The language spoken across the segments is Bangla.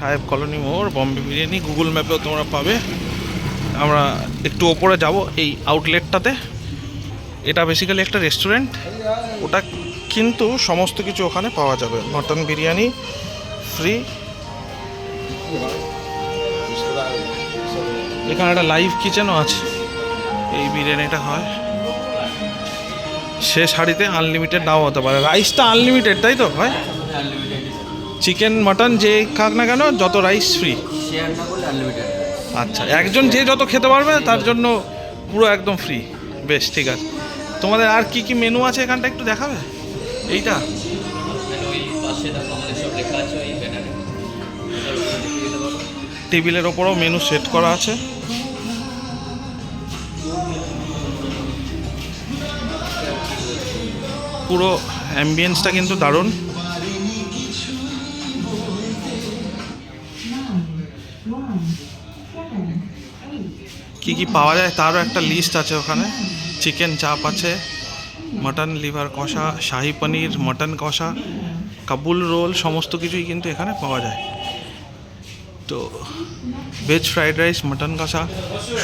সাহেব কলোনি মোড়, বম্বে বিরিয়ানি, গুগল ম্যাপেও তোমরা পাবে। আমরা একটু ওপরে যাব, এই আউটলেটটাতে এটা বেসিক্যালি একটা রেস্টুরেন্ট ওটা কিন্তু সমস্ত কিছু ওখানে পাওয়া যাবে। মটন বিরিয়ানি ফ্রি এখানে একটা লাইভ কিচেনও আছে। এই বিরিয়ানিটা হয়। সে শাড়িতে আনলিমিটেড নাও হতে পারে। রাইসটা আনলিমিটেড তাই তো ভাই? চিকেন, মাটন, যে খাক না কেন, যত রাইস ফ্রি আচ্ছা একজন যে যত খেতে পারবে, তার জন্য পুরো একদম ফ্রি বেশ, ঠিক আছে। তোমাদের আর কি কি মেনু আছে এখানটা একটু দেখাবে? এইটা। টেবিলের ওপরও মেনু সেট করা আছে। পুরো অ্যাম্বিয়েন্সটা কিন্তু দারুণ। কি কি পাওয়া যায় তারও একটা লিস্ট আছে ওখানে। চিকেন চাপ আছে মটন লিভার কষা, শাহি পনির মটন কষা কাবুল রোল সমস্ত কিছুই কিন্তু এখানে পাওয়া যায়। তো ভেজ ফ্রাইড রাইস মটন কষা,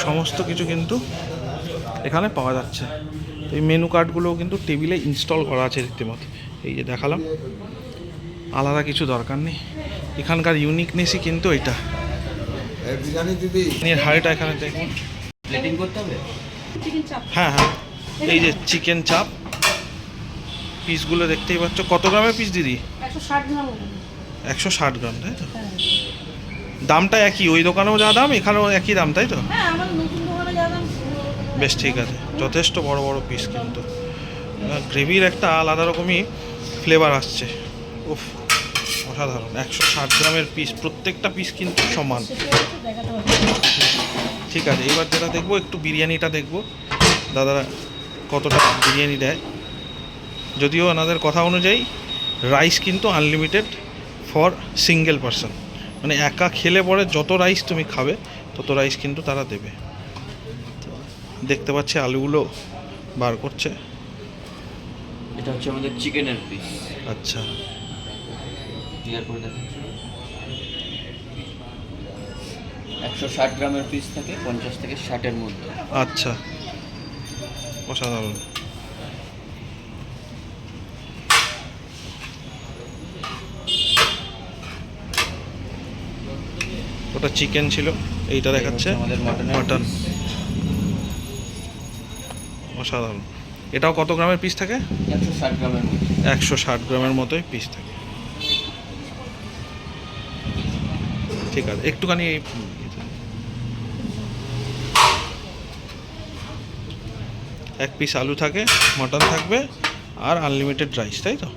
সমস্ত কিছু কিন্তু এখানে পাওয়া যাচ্ছে। এই মেনু কার্ডগুলোও কিন্তু টেবিলে ইনস্টল করা আছে রীতিমতো। এই যে দেখালাম। আলাদা কিছু দরকার নেই। এখানকার ইউনিকনেসই কিন্তু এটা বিরিয়ানি দিদি। হাড়িটা এখানে দেখুন প্লেটিং করতে হবে? হ্যাঁ হ্যাঁ। এই যে চিকেন চাপ পিসগুলো দেখতেই পাচ্ছ। কত গ্রামের পিস দিদি? একশো ষাট গ্রাম তাই তো? হ্যাঁ। দামটা একই। ওই দোকানেও যা দাম এখানেও একই দাম তাই তো? হ্যাঁ আমার নতুন দোকানে যা দাম বেশ ঠিক আছে। যথেষ্ট বড় বড় পিস কিন্তু। গ্রেভির একটা আলাদা রকমই ফ্লেভার আসছে। উফ। অসাধারণ। একশো ষাট গ্রামের পিস প্রত্যেকটা পিস কিন্তু সমান। ঠিক আছে এবার যেটা দেখব একটু বিরিয়ানিটা দেখব। দাদারা কতটা বিরিয়ানি দেয়। যদিও ওনাদের কথা অনুযায়ী রাইস কিন্তু আনলিমিটেড ফর সিঙ্গেল পারসন মানে একা খেলে পরে যত রাইস তুমি খাবে তত রাইস কিন্তু তারা দেবে। দেখতে পাচ্ছি আলুগুলো বার করছে। এটা হচ্ছে আমাদের চিকেনের পিস আচ্ছা। ক্লিয়ার করে দেখেন একশো ষাট গ্রামের পিস থাকে পঞ্চাশ থেকে ষাটের মধ্যে। আচ্ছা। অসাধারণ। ওটা চিকেন ছিল এইটা দেখাচ্ছে। মটন অসাধারণ। এটাও কত গ্রামের পিস থাকে? একশো ষাট গ্রামের একশো ষাট গ্রামের মতোই পিস থাকে। ঠিক আছে একটুখানি এই এক পিস আলু থাকে মটন থাকবে আর আনলিমিটেড রাইস তাই তো?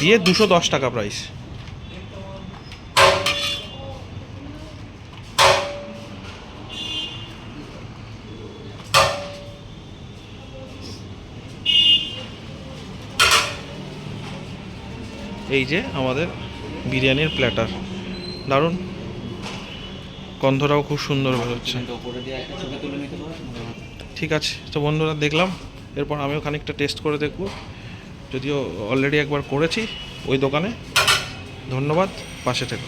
দিয়ে দুশো দশ টাকা প্রাইস এই যে আমাদের বিরিয়ানির প্ল্যাটার দারুণ। গন্ধটাও খুব সুন্দর পারো ঠিক আছে, তো বন্ধুরা দেখলাম, এরপর আমিও খানিকটা টেস্ট করে দেখব। যদিও অলরেডি একবার করেছি ওই দোকানে। ধন্যবাদ, পাশে থেকো।